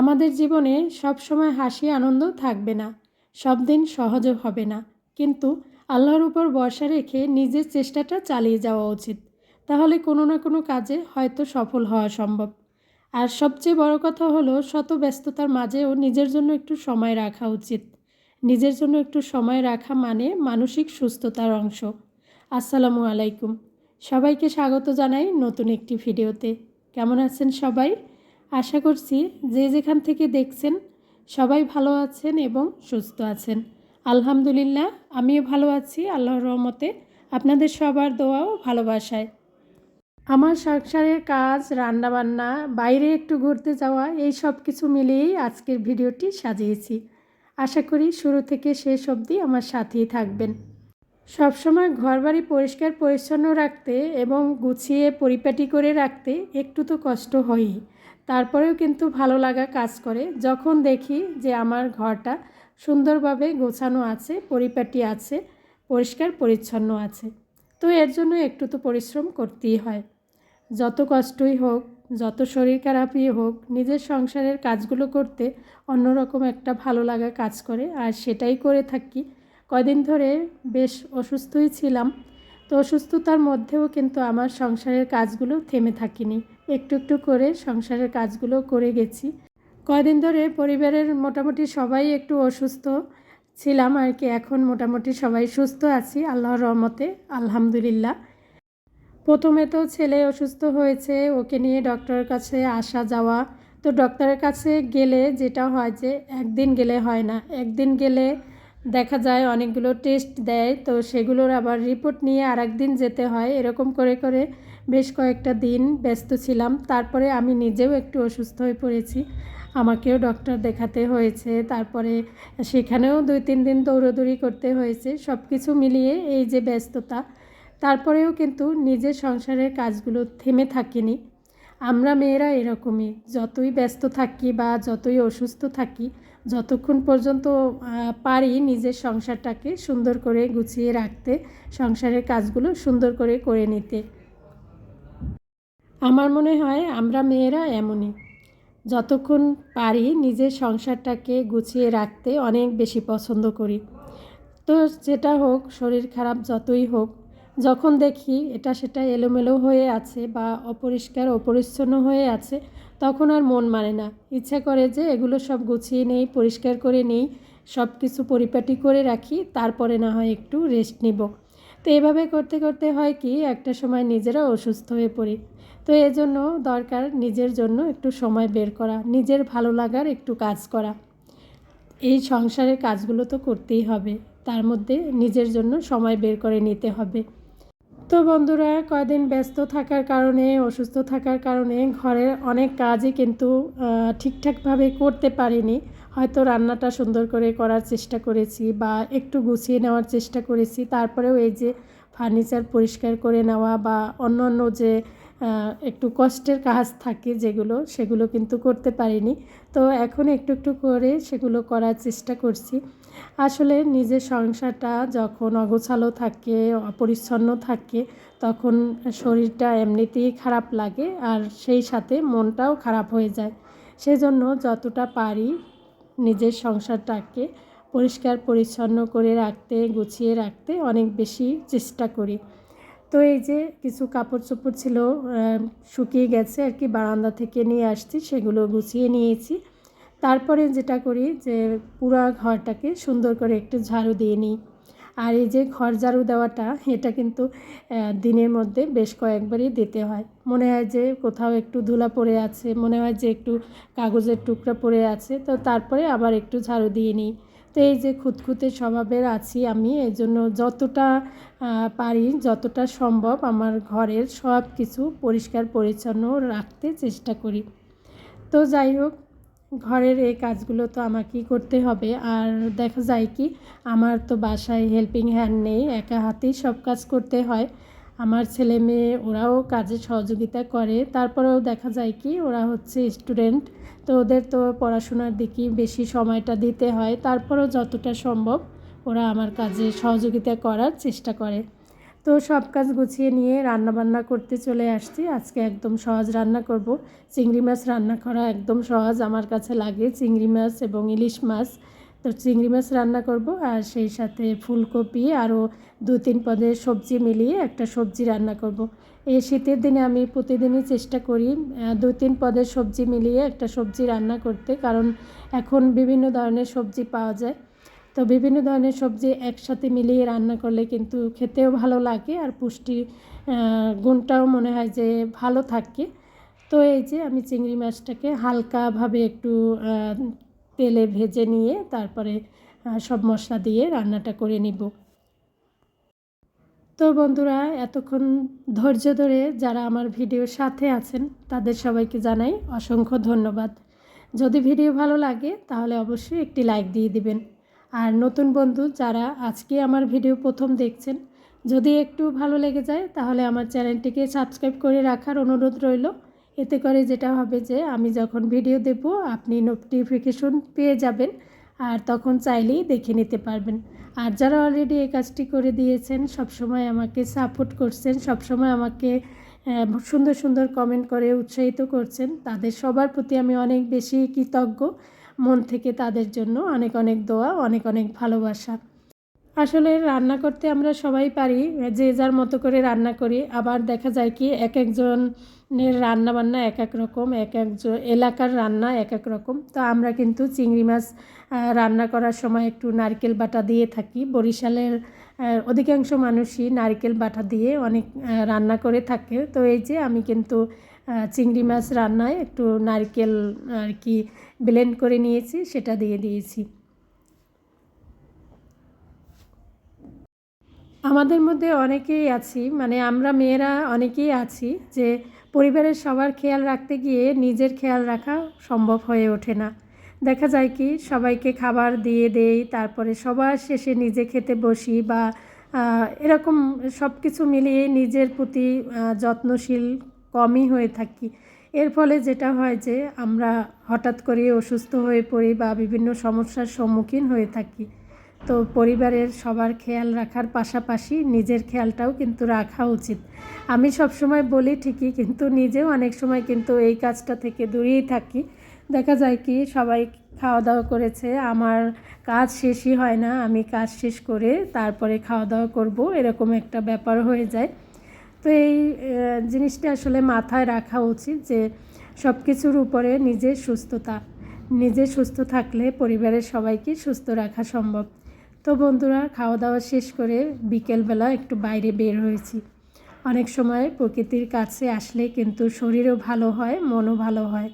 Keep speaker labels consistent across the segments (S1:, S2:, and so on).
S1: আমাদের জীবনে সব সময় হাসি, আনন্দ থাকবে না। সব দিন সহজও হবে না। কিন্তু আল্লাহর উপর ভরসা রেখে নিজের চেষ্টাটা চালিয়ে যাওয়া উচিত। তাহলে কোনো না কোনো কাজে হয়তো সফল হওয়া সম্ভব। আর সবচেয়ে বড় কথা হলো শত ব্যস্ততার মাঝেও নিজের জন্য একটু সময় রাখা উচিত। নিজের জন্য একটু সময় রাখা মানে মানসিক সুস্থতার অংশ। আসসালামু আলাইকুম। সবাইকে স্বাগত জানাই নতুন একটি ভিডিওতে। কেমন আছেন সবাই? আশা করছি যে যেখান থেকে দেখছেন, সবাই ভালো আছেন এবং সুস্থ আছেন। আলহামদুলিল্লাহ, আমিও ভালো আছি, আল্লাহর রহমতে। আপনাদের সবার দোয়াও ভালোবাসায়। আমার সংসারের কাজ, রান্নাবান্না, বাইরে একটু ঘুরতে যাওয়া, এই সব কিছু মিলিয়েই আজকের ভিডিওটি সাজিয়েছি। আশা করি শুরু থেকে শেষ অবধি আমার সাথেই থাকবেন। সবসময় ঘরবাড়ি পরিষ্কার পরিচ্ছন্ন রাখতে এবং গুছিয়ে পরিপাটি করে রাখতে একটু তো কষ্ট হয়ই। তারপরেও কিন্তু ভালো লাগা কাজ করে। যখন দেখি যে আমার ঘরটা সুন্দরভাবে গোছানো আছে, পরিপাটি আছে, পরিষ্কার পরিচ্ছন্ন আছে, তো এর জন্য একটু তো পরিশ্রম করতেই হয়। যত কষ্টই হোক, যত শরীর খারাপই হোক, নিজের সংসারের কাজগুলো করতে অন্যরকম একটা ভালো লাগা কাজ করে। আর সেটাই করে থাকি। কদিন ধরে বেশ অসুস্থই ছিলাম। তো অসুস্থতার মধ্যেও কিন্তু আমার সংসারের কাজগুলো থেমে থাকিনি। একটু একটু করে সংসারের কাজগুলো করে গেছি। কয়দিন ধরে পরিবারের মোটামুটি সবাই একটু অসুস্থ ছিলাম আর কি, এখন মোটামুটি সবাই সুস্থ আছি, আল্লাহর রহমতে, আলহামদুলিল্লাহ। প্রথমে তো ছেলে অসুস্থ হয়েছে, ওকে নিয়ে ডক্টরের কাছে আসা যাওয়া। তো ডক্টরের কাছে গেলে যেটা হয় যে একদিন গেলে হয় না, একদিন গেলে দেখা যায় অনেকগুলো টেস্ট দেয়, তো সেগুলোর আবার রিপোর্ট নিয়ে আর একদিন যেতে হয়। এরকম করে করে বেশ কয়েকটা দিন ব্যস্ত ছিলাম। তারপরে আমি নিজেও একটু অসুস্থ হয়ে পড়েছি। আমাকেও ডক্টর দেখাতে হয়েছে। তারপরে সেখানেও দুই, তিন দিন দৌড়দৌড়ি করতে হয়েছে। সব কিছু মিলিয়ে এই যে ব্যস্ততা, তারপরেও কিন্তু নিজের সংসারের কাজগুলো থেমে থাকিনি। আমরা মেয়েরা এরকমই। যতই ব্যস্ত থাকি বা যতই অসুস্থ থাকি যতক্ষণ পর্যন্ত পারি নিজের সংসারটাকে সুন্দর করে গুছিয়ে রাখতে, সংসারের কাজগুলো সুন্দর করে করে নিতে। আমার মনে হয় আমরা মেয়েরা এমনই। যতক্ষণ পারি নিজের সংসারটাকে গুছিয়ে রাখতে অনেক বেশি পছন্দ করি। তো যেটা হোক, শরীর খারাপ যতই হোক, যখন দেখি এটা সেটা এলোমেলো হয়ে আছে বা অপরিষ্কার, অপরিচ্ছন্ন হয়ে আছে তখন আর মন মানে না। ইচ্ছা করে যে এগুলো সব গুছিয়ে নেই, পরিষ্কার করে নেই, সব কিছু পরিপাটি করে রাখি, তারপরে না হয় একটু রেস্ট নিব। তো এভাবে করতে করতে হয় কি, একটা সময় নিজেরা অসুস্থ হয়ে পড়ি। তো এজন্য দরকার নিজের জন্য একটু সময় বের করা, নিজের ভালো লাগার একটু কাজ করা। এই সংসারের কাজগুলো তো করতেই হবে, তার মধ্যে নিজের জন্য সময় বের করে নিতে হবে। তো বন্ধুরা, কয়দিন ব্যস্ত থাকার কারণে, অসুস্থ থাকার কারণে ঘরের অনেক কাজই কিন্তু ঠিকঠাকভাবে করতে পারিনি। হয়তো রান্নাটা সুন্দর করে করার চেষ্টা করেছি বা একটু গুছিয়ে নেওয়ার চেষ্টা করেছি। তারপরেও এই যে ফার্নিচার পরিষ্কার করে নেওয়া বা অন্য অন্য যে একটু কষ্টের কাজ থাকে যেগুলো, সেগুলো কিন্তু করতে পারিনি। তো এখন একটু একটু করে সেগুলো করার চেষ্টা করছি। আসলে নিজের সংসারটা যখন অগোছালো থাকে, অপরিচ্ছন্ন থাকে, তখন শরীরটা এমনিতেই খারাপ লাগে আর সেই সাথে মনটাও খারাপ হয়ে যায়। সেজন্য যতটা পারি নিজের সংসারটাকে পরিষ্কার পরিচ্ছন্ন করে রাখতে, গুছিয়ে রাখতে অনেক বেশি চেষ্টা করি। তো এই যে কিছু কাপড় চোপড় ছিল শুকিয়ে গেছে আর কি, বারান্দা থেকে নিয়ে আসছি, সেগুলো গুছিয়ে নিয়েছি। তারপরে যেটা করি যে পুরো ঘরটাকে সুন্দর করে একটু ঝাড়ু দিয়ে নিই। আর এই যে ঘর ঝাড়ু দেওয়াটা, এটা কিন্তু দিনের মধ্যে বেশ কয়েকবারই দিতে হয়। মনে হয় যে কোথাও একটু ধুলা পড়ে আছে, মনে হয় যে একটু কাগজের টুকরা পড়ে আছে, তো তারপরে আবার একটু ঝাড়ু দিয়ে নিই। তো এই যে খুঁতখুঁতে স্বভাবের আছি আমি এই জন্য যতটা পারি, যতটা সম্ভব আমার ঘরের সব কিছু পরিষ্কার পরিচ্ছন্ন রাখতে চেষ্টা করি। তো যাই হোক ঘরের এই কাজগুলো তো আমাকেই করতে হবে। আর দেখা যায় কি, আমার তো বাসায় হেল্পিং হ্যান্ড নেই, একা হাতেই সব কাজ করতে হয়। আমার ছেলে মেয়ে, ওরাও কাজে সহযোগিতা করে। তারপরেও দেখা যায় কি, ওরা হচ্ছে স্টুডেন্ট তো ওদের তো পড়াশোনার দিকেই বেশি সময়টা দিতে হয়। তারপরেও যতটা সম্ভব ওরা আমার কাজে সহযোগিতা করার চেষ্টা করে। তো সব কাজ গুছিয়ে নিয়ে রান্না বান্না করতে চলে আসছি। আজকে একদম সহজ রান্না করব। চিংড়ি মাছ রান্না করা একদম সহজ। আমার কাছে লাগে চিংড়ি মাছ এবং ইলিশ মাছ। তো চিংড়ি মাছ রান্না করব আর সেই সাথে ফুলকপি আরও দু তিন পদের সবজি মিলিয়ে একটা সবজি রান্না করব। এই শীতের দিনে আমি প্রতিদিনই চেষ্টা করি দু তিন পদের সবজি মিলিয়ে একটা সবজি রান্না করতে। কারণ এখন বিভিন্ন ধরনের সবজি পাওয়া যায়। তো বিভিন্ন ধরনের সবজি একসাথে মিলিয়ে রান্না করলে কিন্তু খেতেও ভালো লাগে আর পুষ্টি গুণটাও মনে হয় যে ভালো থাকে। তো এই যে আমি চিংড়ি মাছটাকে হালকাভাবে একটু তেলে ভেজে নিয়ে তারপরে সব মশলা দিয়ে রান্নাটা করে নিব। তো বন্ধুরা, এতক্ষণ ধৈর্য ধরে যারা আমার ভিডিওর সাথে আছেন, তাদের সবাইকে জানাই অসংখ্য ধন্যবাদ। যদি ভিডিও ভালো লাগে, তাহলে অবশ্যই একটি লাইক দিয়ে দিবেন। আর নতুন বন্ধু যারা আজকে আমার ভিডিও প্রথম দেখছেন, যদি একটু ভালো লেগে যায়, তাহলে আমার চ্যানেলটিকে সাবস্ক্রাইব করে রাখার অনুরোধ রইল। এতে করে যেটা হবে যে, আমি যখন ভিডিও দেব, আপনি নোটিফিকেশন পেয়ে যাবেন আর তখন চাইলেই দেখে নিতে পারবেন। আর যারা অলরেডি এই কাজটি করে দিয়েছেন, সবসময় আমাকে সাপোর্ট করছেন, সবসময় আমাকে সুন্দর সুন্দর কমেন্ট করে উৎসাহিত করছেন, তাদের সবার প্রতি আমি অনেক বেশি কৃতজ্ঞ। মন থেকে তাদের জন্য অনেক অনেক দোয়া, অনেক অনেক ভালোবাসা। আসলে রান্না করতে আমরা সবাই পারি, যে যার মতো করে রান্না করি। আবার দেখা যায় কি, এক একজনের রান্না বান্না এক এক রকম, এক একজন এলাকার রান্না এক এক রকম। তো আমরা কিন্তু চিংড়ি মাছ রান্না করার সময় একটু নারকেল বাটা দিয়ে থাকি। বরিশালের অধিকাংশ মানুষই নারকেল বাটা দিয়ে অনেক রান্না করে থাকে। তো এই যে আমি কিন্তু চিংড়ি মাছ রান্নায় একটু নারকেল আর কি ব্লেন্ড করে নিয়েছি, সেটা দিয়ে দিয়েছি। আমাদের মধ্যে অনেকেই আছি মানে আমরা মেয়েরা অনেকেই আছি, যে পরিবারের সবার খেয়াল রাখতে গিয়ে নিজের খেয়াল রাখা সম্ভব হয়ে ওঠে না। দেখা যায় কি, সবাইকে খাবার দিয়ে দেই, তারপরে সবার শেষে নিজে খেতে বসি বা এরকম সব কিছু মিলিয়ে নিজের প্রতি যত্নশীল কমই হয়ে থাকি। এর ফলে যেটা হয় যে আমরা হঠাৎ করে অসুস্থ হয়ে পড়ি বা বিভিন্ন সমস্যার সম্মুখীন হয়ে থাকি। তো পরিবারের সবার খেয়াল রাখার পাশাপাশি নিজের খেয়ালটাও কিন্তু রাখা উচিত। আমি সবসময় বলি ঠিকই, কিন্তু নিজেও অনেক সময় কিন্তু এই কাজটা থেকে দূরেই থাকি। দেখা যায় কি, সবাই খাওয়া দাওয়া করেছে, আমার কাজ শেষই হয় না, আমি কাজ শেষ করে তারপরে খাওয়া দাওয়া করব, এরকম একটা ব্যাপার হয়ে যায়। তো এই জিনিসটা আসলে মাথায় রাখা উচিত যে সব কিছুর উপরে নিজের সুস্থতা, নিজে সুস্থ থাকলে পরিবারের সবাইকে সুস্থ রাখা সম্ভব। তো বন্ধুরা খাওয়া দাওয়া শেষ করে বিকেলবেলা একটু বাইরে বের হয়েছি। অনেক সময় প্রকৃতির কাছে আসলে কিন্তু শরীরও ভালো হয়, মনও ভালো হয়।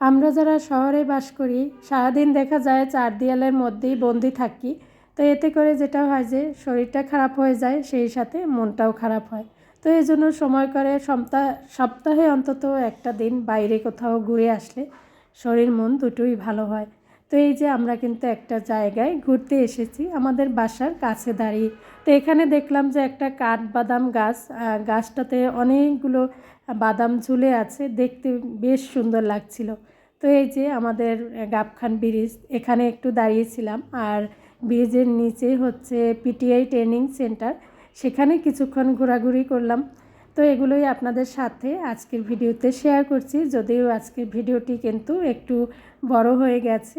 S1: আমরা যারা শহরে বাস করি, সারাদিন দেখা যায় চার দেয়ালের মধ্যেই বন্দি থাকি। তো এতে করে যেটা হয় যে, শরীরটা খারাপ হয়ে যায়, সেই সাথে মনটাও খারাপ হয়। তো এই জন্য সময় করে সপ্তাহ, সপ্তাহে অন্তত একটা দিন বাইরে কোথাও ঘুরে আসলে শরীর, মন দুটোই ভালো হয়। তো এই যে আমরা কিন্তু একটা জায়গায় ঘুরতে এসেছি আমাদের বাসার কাছে দাঁড়িয়ে। তো এখানে দেখলাম যে একটা কাঠবাদাম গাছ গাছটাতে অনেকগুলো বাদাম ঝুলে আছে, দেখতে বেশ সুন্দর লাগছিল। তো এই যে আমাদের গাবখান ব্রিজ, এখানে একটু দাঁড়িয়েছিলাম আর ব্রিজের নিচে হচ্ছে পিটিআই ট্রেনিং সেন্টার। সেখানে কিছুক্ষণ ঘোরাঘুরি করলাম। তো এগুলোই আপনাদের সাথে আজকের ভিডিওতে শেয়ার করছি। যদিও আজকের ভিডিওটি কিন্তু একটু বড় হয়ে গেছে।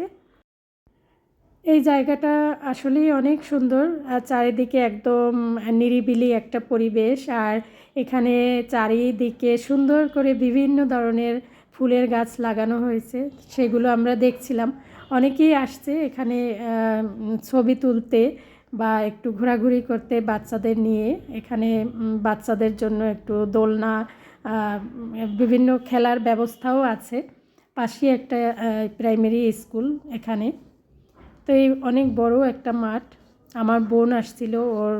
S1: এই জায়গাটা আসলেই অনেক সুন্দর। আর চারিদিকে একদম নিরিবিলি একটা পরিবেশ। আর এখানে চারিদিকে সুন্দর করে বিভিন্ন ধরনের ফুলের গাছ লাগানো হয়েছে। সেগুলো আমরা দেখছিলাম। অনেকেই আসছে এখানে ছবি তুলতে। বা একটু ঘোরাঘুরি করতে বাচ্চাদের নিয়ে। এখানে বাচ্চাদের জন্য একটু দোলনা বিভিন্ন খেলার ব্যবস্থাও আছে। পাশেই একটা প্রাইমারি স্কুল এখানে। তো এই অনেক বড় একটা মাঠ। আমার বোন আসছিল, ওর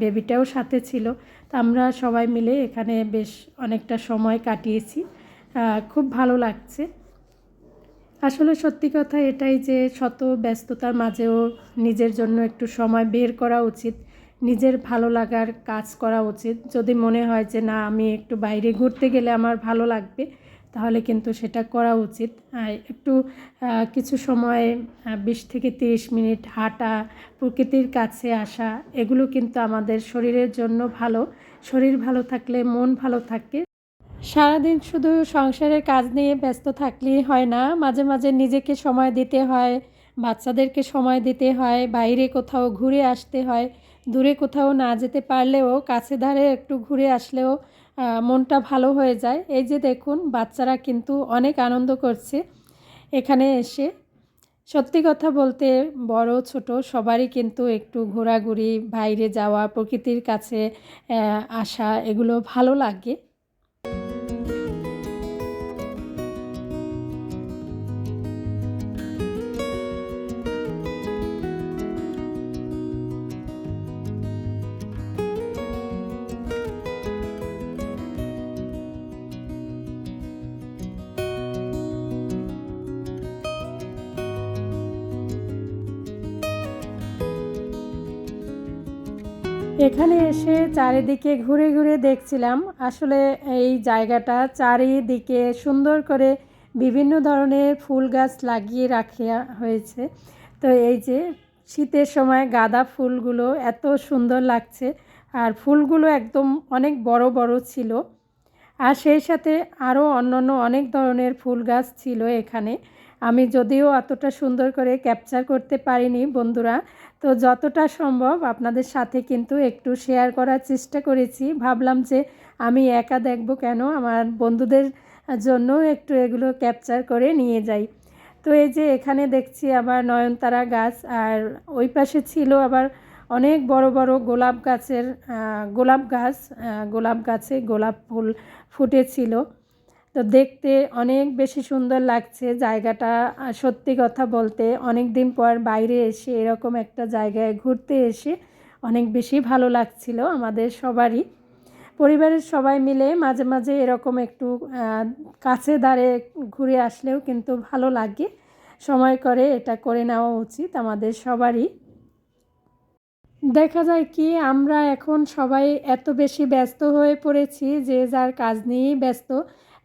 S1: বেবিটাও সাথে ছিল। তো আমরা সবাই মিলে এখানে বেশ অনেকটা সময় কাটিয়েছি। খুব ভালো লাগছে। আসলে সত্যি কথা এটাই যে শত ব্যস্ততার মাঝেও নিজের জন্য একটু সময় বের করা উচিত, নিজের ভালো লাগার কাজ করা উচিত। যদি মনে হয় যে, না, আমি একটু বাইরে ঘুরতে গেলে আমার ভালো লাগবে তাহলে কিন্তু সেটা করা উচিত। একটু কিছু সময় বিশ থেকে তিরিশ মিনিট হাঁটা, প্রকৃতির কাছে আসা, এগুলো কিন্তু আমাদের শরীরের জন্য ভালো। শরীর ভালো থাকলে মন ভালো থাকে। সারাদিন শুধু সংসারের কাজ নিয়ে ব্যস্ত থাকলেই হয় না, মাঝে মাঝে নিজেকে সময় দিতে হয়, বাচ্চাদেরকে সময় দিতে হয়, বাইরে কোথাও ঘুরে আসতে হয়, দূরে কোথাও না যেতে পারলেও কাছে ধারে একটু ঘুরে আসলেও মনটা ভালো হয়ে যায়। এই যে দেখুন, বাচ্চারা কিন্তু অনেক আনন্দ করছে এখানে এসে। সত্যি কথা বলতে, বড়, ছোট সবারই কিন্তু একটু ঘোরাঘুরি, বাইরে যাওয়া, প্রকৃতির কাছে আসা, এগুলো ভালো লাগে। এখানে এসে চারিদিকে ঘুরে ঘুরে দেখছিলাম। আসলে এই জায়গাটা চারিদিকে সুন্দর করে বিভিন্ন ধরনের ফুল গাছ লাগিয়ে রাখা হয়েছে। তো এই যে শীতের সময় গাঁদা ফুলগুলো এত সুন্দর লাগছে আর ফুলগুলো একদম অনেক বড় বড় ছিল। আর সেই সাথে আরও অন্যান্য অনেক ধরনের ফুল গাছ ছিল এখানে। আমি যদিও অতটা সুন্দর করে ক্যাপচার করতে পারিনি বন্ধুরা তো যতটা সম্ভব আপনাদের সাথে কিন্তু একটু শেয়ার করার চেষ্টা করেছি। ভাবলাম যে আমি একা দেখব কেন? আমার বন্ধুদের জন্য একটু এগুলো ক্যাপচার করে নিয়ে যাই। তো এই যে এখানে দেখছি আবার নয়নতারা গাছ, আর ওই পাশে ছিল আবার অনেক বড় বড় গোলাপ গাছের গোলাপ গাছ গোলাপ গাছে গোলাপ ফুল ফুটেছিল। তো দেখতে অনেক বেশি সুন্দর লাগছে জায়গাটা। সত্যি কথা বলতে অনেক দিন পর বাইরে এসে এরকম একটা জায়গায় ঘুরতে এসে অনেক বেশি ভালো লাগছিল আমাদের সবারই। পরিবারের সবাই মিলে মাঝে মাঝে এরকম একটু কাছে দাঁড়ে ঘুরে আসলেও কিন্তু ভালো লাগে। সময় করে এটা করে নেওয়া উচিত আমাদের সবারই। দেখা যায় কি আমরা এখন সবাই এত বেশি ব্যস্ত হয়ে পড়েছি যে যার কাজ নিয়েই ব্যস্ত।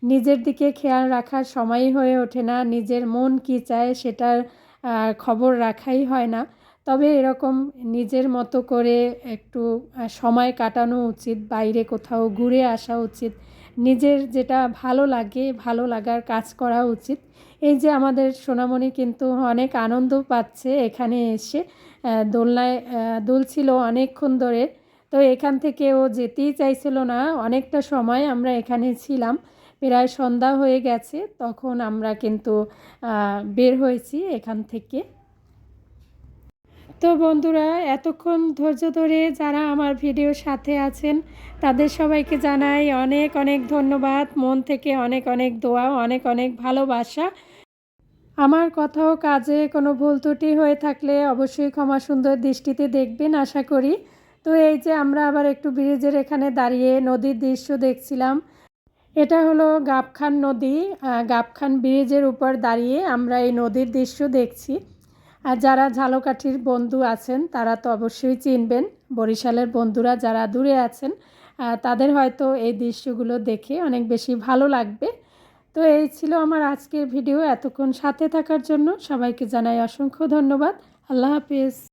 S1: নিজের দিকে খেয়াল রাখার সময়ই হয়ে ওঠে না। নিজের মন কী চায় সেটার খবর রাখাই হয় না। তবে এরকম নিজের মতো করে একটু সময় কাটানো উচিত, বাইরে কোথাও ঘুরে আসা উচিত, নিজের যেটা ভালো লাগে, ভালো লাগার কাজ করা উচিত। এই যে আমাদের সোনামণি কিন্তু অনেক আনন্দ পাচ্ছে এখানে এসে দোলনায় দুলছিল অনেকক্ষণ ধরে। তো এখান থেকে ও যেতেই চাইছিল না, অনেকটা সময় আমরা এখানে ছিলাম। প্রায় সন্ধ্যা হয়ে গেছে, তখন আমরা কিন্তু বের হয়েছি এখান থেকে। তো বন্ধুরা, এতক্ষণ ধৈর্য ধরে যারা আমার ভিডিওর সাথে আছেন, তাদের সবাইকে জানাই অনেক অনেক ধন্যবাদ। মন থেকে অনেক অনেক দোয়া, অনেক অনেক ভালোবাসা। আমার কথাও কাজে কোনো ভুল ত্রুটি হয়ে থাকলে অবশ্যই ক্ষমা সুন্দর দৃষ্টিতে দেখবেন, আশা করি। তো এই যে আমরা আবার একটু ব্রিজের এখানে দাঁড়িয়ে নদীর দৃশ্য দেখছিলাম এটা হলো গাবখান নদী গাবখান ব্রিজের উপর দাঁড়িয়ে আমরা এই নদীর দৃশ্য দেখছি। আর যারা ঝালকাঠির বন্ধু আছেন, তারা তো অবশ্যই চিনবেন। বরিশালের বন্ধুরা যারা দূরে আছেন তাদের হয়তো এই দৃশ্যগুলো দেখে অনেক বেশি ভালো লাগবে। তো এই ছিল আমার আজকের ভিডিও। এতক্ষণ সাথে থাকার জন্য সবাইকে জানাই অসংখ্য ধন্যবাদ। আল্লাহ হাফিজ।